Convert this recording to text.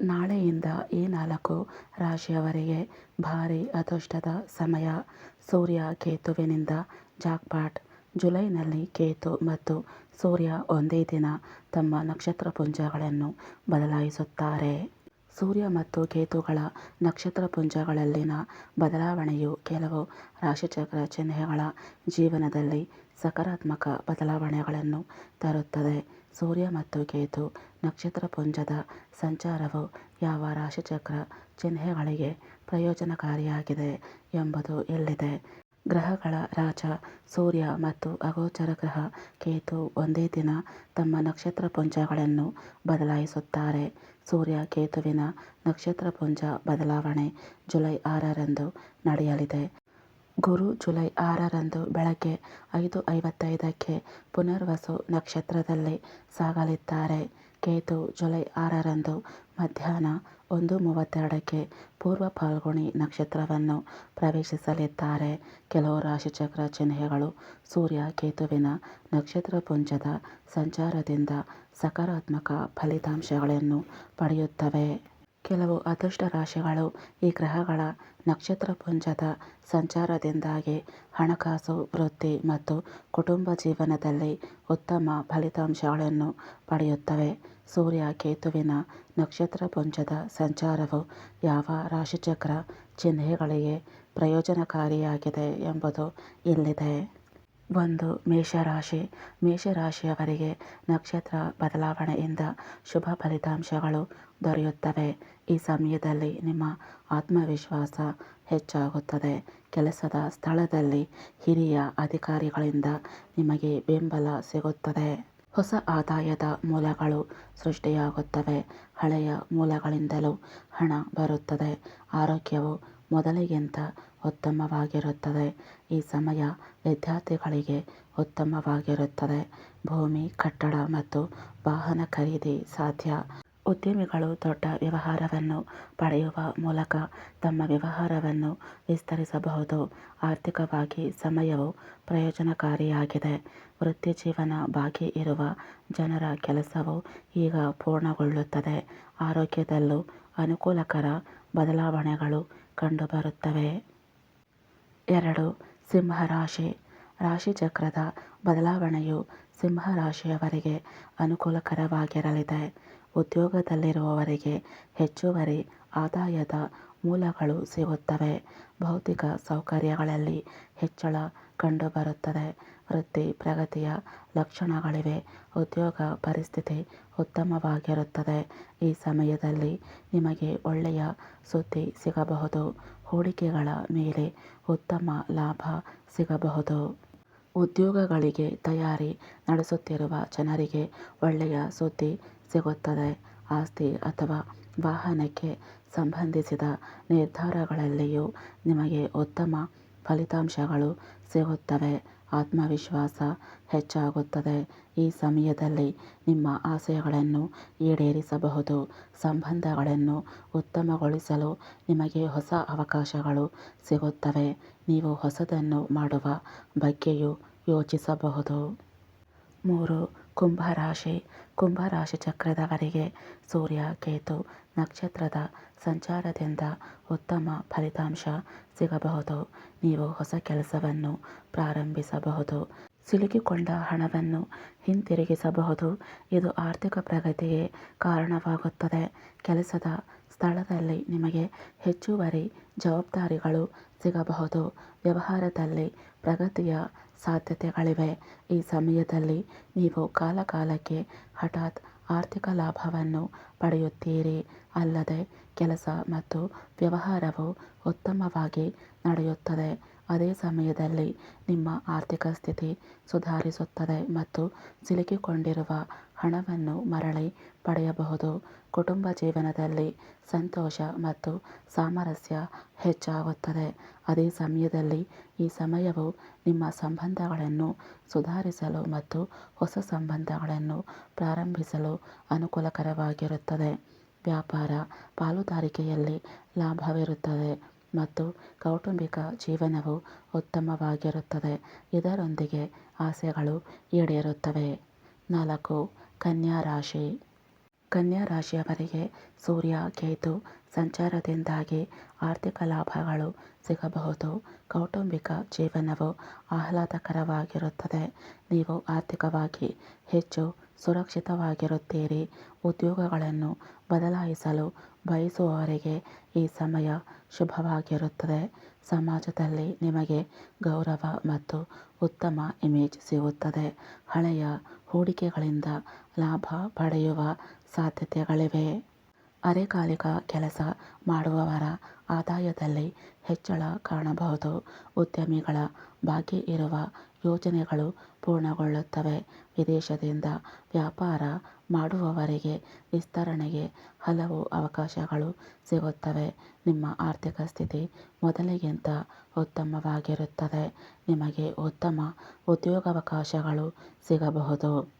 ನಾಳೆಯಿಂದ ಈ ನಾಲ್ಕು ರಾಶಿಯವರಿಗೆ ಭಾರೀ ಅದೃಷ್ಟದ ಸಮಯ. ಸೂರ್ಯ ಕೇತುವಿನಿಂದ ಜಾಕ್ಪಾಟ್. ಜುಲೈನಲ್ಲಿ ಕೇತು ಮತ್ತು ಸೂರ್ಯ ಒಂದೇ ದಿನ ತಮ್ಮ ನಕ್ಷತ್ರಪುಂಜಗಳನ್ನು ಬದಲಾಯಿಸುತ್ತಾರೆ. ಸೂರ್ಯ ಮತ್ತು ಕೇತುಗಳ ನಕ್ಷತ್ರಪುಂಜಗಳಲ್ಲಿನ ಬದಲಾವಣೆಯು ಕೆಲವು ರಾಶಿಚಕ್ರ ಚಿಹ್ನೆಗಳ ಜೀವನದಲ್ಲಿ ಸಕಾರಾತ್ಮಕ ಬದಲಾವಣೆಗಳನ್ನು ತರುತ್ತದೆ. ಸೂರ್ಯ ಮತ್ತು ಕೇತು ನಕ್ಷತ್ರಪುಂಜದ ಸಂಚಾರವು ಯಾವ ರಾಶಿಚಕ್ರ ಚಿಹ್ನೆಗಳಿಗೆ ಪ್ರಯೋಜನಕಾರಿಯಾಗಿದೆ ಎಂಬುದು ಇಲ್ಲಿದೆ ಗ್ರಹಗಳ ರಾಜ ಸೂರ್ಯ ಮತ್ತು ಅಗೋಚರ ಗ್ರಹ ಕೇತು ಒಂದೇ ದಿನ ತಮ್ಮ ನಕ್ಷತ್ರಪುಂಜಗಳನ್ನು ಬದಲಾಯಿಸುತ್ತಾರೆ. ಸೂರ್ಯ ಕೇತುವಿನ ನಕ್ಷತ್ರಪುಂಜ ಬದಲಾವಣೆ ಜುಲೈ ಆರರಂದು ನಡೆಯಲಿದೆ. ಗುರು ಜುಲೈ ಆರರಂದು ಬೆಳಗ್ಗೆ ಐದು ಐವತ್ತೈದಕ್ಕೆ ಪುನರ್ವಸು ನಕ್ಷತ್ರದಲ್ಲಿ ಸಾಗಲಿದ್ದಾರೆ. ಕೇತು ಜುಲೈ ಆರರಂದು ಮಧ್ಯಾಹ್ನ ಒಂದು ಮೂವತ್ತೆರಡಕ್ಕೆ ಪೂರ್ವ ಫಾಲ್ಗುಣಿ ನಕ್ಷತ್ರವನ್ನು ಪ್ರವೇಶಿಸಲಿದ್ದಾರೆ. ಕೆಲವು ರಾಶಿಚಕ್ರ ಚಿಹ್ನೆಗಳು ಸೂರ್ಯ ಕೇತುವಿನ ನಕ್ಷತ್ರಪುಂಜದ ಸಂಚಾರದಿಂದ ಸಕಾರಾತ್ಮಕ ಫಲಿತಾಂಶಗಳನ್ನು ಪಡೆಯುತ್ತವೆ. ಕೆಲವು ಅದೃಷ್ಟ ರಾಶಿಗಳು ಈ ಗ್ರಹಗಳ ನಕ್ಷತ್ರಪುಂಜದ ಸಂಚಾರದಿಂದಾಗಿ ಹಣಕಾಸು, ವೃತ್ತಿ ಮತ್ತು ಕುಟುಂಬ ಜೀವನದಲ್ಲಿ ಉತ್ತಮ ಫಲಿತಾಂಶಗಳನ್ನು ಪಡೆಯುತ್ತವೆ. ಸೂರ್ಯ ಕೇತುವಿನ ನಕ್ಷತ್ರಪುಂಜದ ಸಂಚಾರವು ಯಾವ ರಾಶಿಚಕ್ರ ಚಿಹ್ನೆಗಳಿಗೆ ಪ್ರಯೋಜನಕಾರಿಯಾಗಿದೆ ಎಂಬುದು ಇಲ್ಲಿದೆ. ಒಂದು ಮೇಷರಾಶಿ. ಮೇಷರಾಶಿಯವರಿಗೆ ನಕ್ಷತ್ರ ಬದಲಾವಣೆಯಿಂದ ಶುಭ ಫಲಿತಾಂಶಗಳು ದೊರೆಯುತ್ತವೆ. ಈ ಸಮಯದಲ್ಲಿ ನಿಮ್ಮ ಆತ್ಮವಿಶ್ವಾಸ ಹೆಚ್ಚಾಗುತ್ತದೆ. ಕೆಲಸದ ಸ್ಥಳದಲ್ಲಿ ಹಿರಿಯ ಅಧಿಕಾರಿಗಳಿಂದ ನಿಮಗೆ ಬೆಂಬಲ ಸಿಗುತ್ತದೆ. ಹೊಸ ಆದಾಯದ ಮೂಲಗಳು ಸೃಷ್ಟಿಯಾಗುತ್ತವೆ. ಹಳೆಯ ಮೂಲಗಳಿಂದಲೂ ಹಣ ಬರುತ್ತದೆ. ಆರೋಗ್ಯವು ಮೊದಲಿಗಿಂತ ಉತ್ತಮವಾಗಿರುತ್ತದೆ. ಈ ಸಮಯ ವಿದ್ಯಾರ್ಥಿಗಳಿಗೆ ಉತ್ತಮವಾಗಿರುತ್ತದೆ. ಭೂಮಿ, ಕಟ್ಟಡ ಮತ್ತು ವಾಹನ ಖರೀದಿ ಸಾಧ್ಯ. ಉದ್ಯಮಿಗಳು ದೊಡ್ಡ ವ್ಯವಹಾರವನ್ನು ಪಡೆಯುವ ಮೂಲಕ ತಮ್ಮ ವ್ಯವಹಾರವನ್ನು ವಿಸ್ತರಿಸಬಹುದು. ಆರ್ಥಿಕವಾಗಿ ಸಮಯವು ಪ್ರಯೋಜನಕಾರಿಯಾಗಿದೆ. ವೃತ್ತಿಜೀವನ ಬಾಕಿ ಇರುವ ಜನರ ಕೆಲಸವು ಈಗ ಪೂರ್ಣಗೊಳ್ಳುತ್ತದೆ. ಆರೋಗ್ಯದಲ್ಲೂ ಅನುಕೂಲಕರ ಬದಲಾವಣೆಗಳು ಕಂಡುಬರುತ್ತವೆ. ಎರಡು, ಸಿಂಹರಾಶಿ. ರಾಶಿಚಕ್ರದ ಬದಲಾವಣೆಯು ಸಿಂಹರಾಶಿಯವರಿಗೆ ಅನುಕೂಲಕರವಾಗಿರಲಿದೆ. ಉದ್ಯೋಗದಲ್ಲಿರುವವರಿಗೆ ಹೆಚ್ಚುವರಿ ಆದಾಯದ ಮೂಲಗಳು ಸಿಗುತ್ತವೆ. ಭೌತಿಕ ಸೌಕರ್ಯಗಳಲ್ಲಿ ಹೆಚ್ಚಳ ಕಂಡುಬರುತ್ತದೆ. ವೃತ್ತಿ, ಪ್ರಗತಿಯ ಲಕ್ಷಣಗಳಿವೆ. ಉದ್ಯೋಗ ಪರಿಸ್ಥಿತಿ ಉತ್ತಮವಾಗಿರುತ್ತದೆ. ಈ ಸಮಯದಲ್ಲಿ ನಿಮಗೆ ಒಳ್ಳೆಯ ಸುದ್ದಿ ಸಿಗಬಹುದು. ಹೂಡಿಕೆಗಳ ಮೇಲೆ ಉತ್ತಮ ಲಾಭ ಸಿಗಬಹುದು. ಉದ್ಯೋಗಗಳಿಗೆ ತಯಾರಿ ನಡೆಸುತ್ತಿರುವ ಜನರಿಗೆ ಒಳ್ಳೆಯ ಸುದ್ದಿ ಸಿಗುತ್ತದೆ ಆಸ್ತಿ ಅಥವಾ ವಾಹನಕ್ಕೆ ಸಂಬಂಧಿಸಿದ ನಿರ್ಧಾರಗಳಲ್ಲಿಯೂ ನಿಮಗೆ ಉತ್ತಮ ಫಲಿತಾಂಶಗಳು ಸಿಗುತ್ತವೆ. ಆತ್ಮವಿಶ್ವಾಸ ಹೆಚ್ಚಾಗುತ್ತದೆ. ಈ ಸಮಯದಲ್ಲಿ ನಿಮ್ಮ ಆಸೆಗಳನ್ನು ಈಡೇರಿಸಬಹುದು. ಸಂಬಂಧಗಳನ್ನು ಉತ್ತಮಗೊಳಿಸಲು ನಿಮಗೆ ಹೊಸ ಅವಕಾಶಗಳು ಸಿಗುತ್ತವೆ. ನೀವು ಹೊಸದನ್ನು ಮಾಡುವ ಬಗ್ಗೆಯೂ ಯೋಚಿಸಬಹುದು. ಮೂರು ಕುಂಭರಾಶಿ ಕುಂಭರಾಶಿ ಚಕ್ರದವರಿಗೆ ಸೂರ್ಯ, ಕೇತು ನಕ್ಷತ್ರದ ಸಂಚಾರದಿಂದ ಉತ್ತಮ ಫಲಿತಾಂಶ ಸಿಗಬಹುದು. ನೀವು ಹೊಸ ಕೆಲಸವನ್ನು ಪ್ರಾರಂಭಿಸಬಹುದು. ಸಿಲುಕಿಕೊಂಡ ಹಣವನ್ನು ಹಿಂತಿರುಗಿಸಬಹುದು. ಇದು ಆರ್ಥಿಕ ಪ್ರಗತಿಗೆ ಕಾರಣವಾಗುತ್ತದೆ. ಕೆಲಸದ ಸ್ಥಳದಲ್ಲಿ ನಿಮಗೆ ಹೆಚ್ಚುವರಿ ಜವಾಬ್ದಾರಿಗಳು ಸಿಗಬಹುದು. ವ್ಯವಹಾರದಲ್ಲಿ ಪ್ರಗತಿಯ ಸಾಧ್ಯತೆಗಳಿವೆ ಈ ಸಮಯದಲ್ಲಿ ನೀವು ಕಾಲಕಾಲಕ್ಕೆ ಹಠಾತ್ ಆರ್ಥಿಕ ಲಾಭವನ್ನು ಪಡೆಯುತ್ತೀರಿ. ಅಲ್ಲದೆ ಕೆಲಸ ಮತ್ತು ವ್ಯವಹಾರವು ಉತ್ತಮವಾಗಿ ನಡೆಯುತ್ತದೆ. ಅದೇ ಸಮಯದಲ್ಲಿ ನಿಮ್ಮ ಆರ್ಥಿಕ ಸ್ಥಿತಿ ಸುಧಾರಿಸುತ್ತದೆ ಮತ್ತು ಸಿಲುಕಿಕೊಂಡಿರುವ ಹಣವನ್ನು ಮರಳಿ ಪಡೆಯಬಹುದು. ಕುಟುಂಬ ಜೀವನದಲ್ಲಿ ಸಂತೋಷ ಮತ್ತು ಸಾಮರಸ್ಯ ಹೆಚ್ಚಾಗುತ್ತದೆ. ಅದೇ ಸಮಯದಲ್ಲಿ ಈ ಸಮಯವು ನಿಮ್ಮ ಸಂಬಂಧಗಳನ್ನು ಸುಧಾರಿಸಲು ಮತ್ತು ಹೊಸ ಸಂಬಂಧಗಳನ್ನು ಪ್ರಾರಂಭಿಸಲು ಅನುಕೂಲಕರವಾಗಿರುತ್ತದೆ. ವ್ಯಾಪಾರ, ಪಾಲುದಾರಿಕೆಯಲ್ಲಿ ಲಾಭವಿರುತ್ತದೆ. ಮತ್ತು ಕೌಟುಂಬಿಕ ಜೀವನವು ಉತ್ತಮವಾಗಿರುತ್ತದೆ. ಇದರೊಂದಿಗೆ ಆಸೆಗಳು ಈಡೇರುತ್ತವೆ. ನಾಲ್ಕು, ಕನ್ಯಾ ರಾಶಿ. ಕನ್ಯಾ ರಾಶಿಯವರಿಗೆ ಸೂರ್ಯ, ಕೇತು ಸಂಚಾರದಿಂದಾಗಿ ಆರ್ಥಿಕ ಲಾಭಗಳು ಸಿಗಬಹುದು. ಕೌಟುಂಬಿಕ ಜೀವನವು ಆಹ್ಲಾದಕರವಾಗಿರುತ್ತದೆ. ನೀವು ಆರ್ಥಿಕವಾಗಿ ಹೆಚ್ಚು ಸುರಕ್ಷಿತವಾಗಿರುತ್ತೀರಿ. ಉದ್ಯೋಗಗಳನ್ನು ಬದಲಾಯಿಸಲು ಬಯಸುವವರಿಗೆ ಈ ಸಮಯ ಶುಭವಾಗಿರುತ್ತದೆ. ಸಮಾಜದಲ್ಲಿ ನಿಮಗೆ ಗೌರವ ಮತ್ತು ಉತ್ತಮ ಇಮೇಜ್ ಸಿಗುತ್ತದೆ. ಹಳೆಯ ಹೂಡಿಕೆಗಳಿಂದ ಲಾಭ ಪಡೆಯುವ ಸಾಧ್ಯತೆಗಳಿವೆ. ಅರೆಕಾಲಿಕ ಕೆಲಸ ಮಾಡುವವರ ಆದಾಯದಲ್ಲಿ ಹೆಚ್ಚಳ ಕಾಣಬಹುದು. ಉದ್ಯಮಿಗಳ ಬಾಕಿ ಇರುವ ಯೋಜನೆಗಳು ಪೂರ್ಣಗೊಳ್ಳುತ್ತವೆ. ವಿದೇಶದಿಂದ ವ್ಯಾಪಾರ ಮಾಡುವವರಿಗೆ ವಿಸ್ತರಣೆಗೆ ಹಲವು ಅವಕಾಶಗಳು ಸಿಗುತ್ತವೆ. ನಿಮ್ಮ ಆರ್ಥಿಕ ಸ್ಥಿತಿ ಮೊದಲಿಗಿಂತ ಉತ್ತಮವಾಗಿರುತ್ತದೆ. ನಿಮಗೆ ಉತ್ತಮ ಉದ್ಯೋಗಾವಕಾಶಗಳು ಸಿಗಬಹುದು.